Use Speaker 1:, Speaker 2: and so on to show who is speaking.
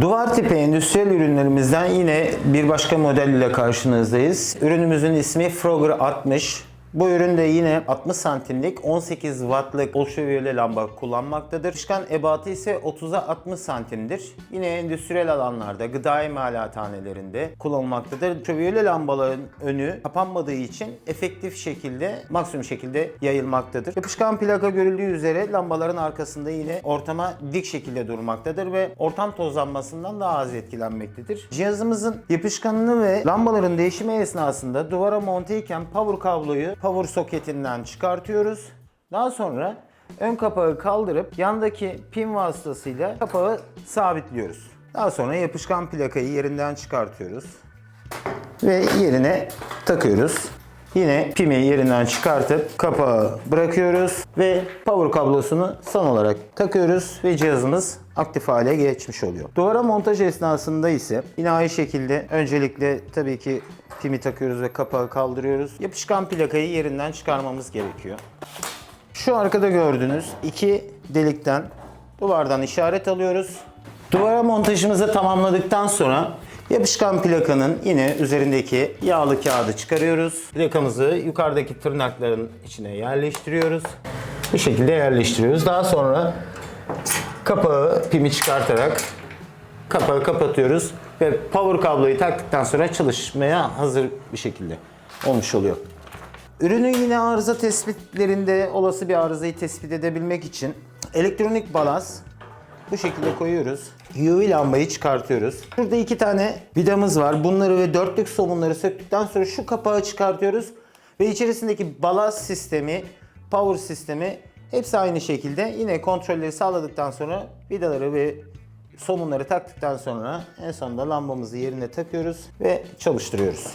Speaker 1: Duvar tipi endüstriyel ürünlerimizden yine bir başka model ile karşınızdayız. Ürünümüzün ismi Frogger 60. Bu ürün de yine 60 santimlik 18 wattlık ultraviyole lamba kullanmaktadır. Çıkan ebatı ise 30'a 60 santimdir. Yine endüstriyel alanlarda, gıda imalathanelerinde kullanılmaktadır. Ultraviyole lambaların önü kapanmadığı için efektif şekilde, maksimum şekilde yayılmaktadır. Yapışkan plaka görüldüğü üzere lambaların arkasında yine ortama dik şekilde durmaktadır ve ortam tozlanmasından daha az etkilenmektedir. Cihazımızın yapışkanını ve lambaların değişimi esnasında duvara monteyken power kabloyu power soketinden çıkartıyoruz. Daha sonra ön kapağı kaldırıp yandaki pin vasıtasıyla kapağı sabitliyoruz. Daha sonra yapışkan plakayı yerinden çıkartıyoruz ve yerine takıyoruz. Yine pimi yerinden çıkartıp kapağı bırakıyoruz ve power kablosunu son olarak takıyoruz ve cihazımız aktif hale geçmiş oluyor. Duvara montaj esnasında ise yine aynı şekilde öncelikle tabii ki pimi takıyoruz ve kapağı kaldırıyoruz. Yapışkan plakayı yerinden çıkarmamız gerekiyor. Şu arkada gördüğünüz iki delikten duvardan işaret alıyoruz. Duvara montajımızı tamamladıktan sonra yapışkan plakanın yine üzerindeki yağlı kağıdı çıkarıyoruz. Plakamızı yukarıdaki tırnakların içine yerleştiriyoruz. Bu şekilde yerleştiriyoruz. Daha sonra kapağı pimi çıkartarak kapağı kapatıyoruz ve power kabloyu taktıktan sonra çalışmaya hazır bir şekilde olmuş oluyor. Ürünün yine arıza tespitlerinde olası bir arızayı tespit edebilmek için elektronik balans bu şekilde koyuyoruz. UV lambayı çıkartıyoruz. Burada iki tane vidamız var. Bunları ve dörtlük somunları söktükten sonra şu kapağı çıkartıyoruz. Ve içerisindeki balans sistemi, power sistemi hepsi aynı şekilde. Yine kontrolleri sağladıktan sonra vidaları ve somunları taktıktan sonra en sonunda lambamızı yerine takıyoruz ve çalıştırıyoruz.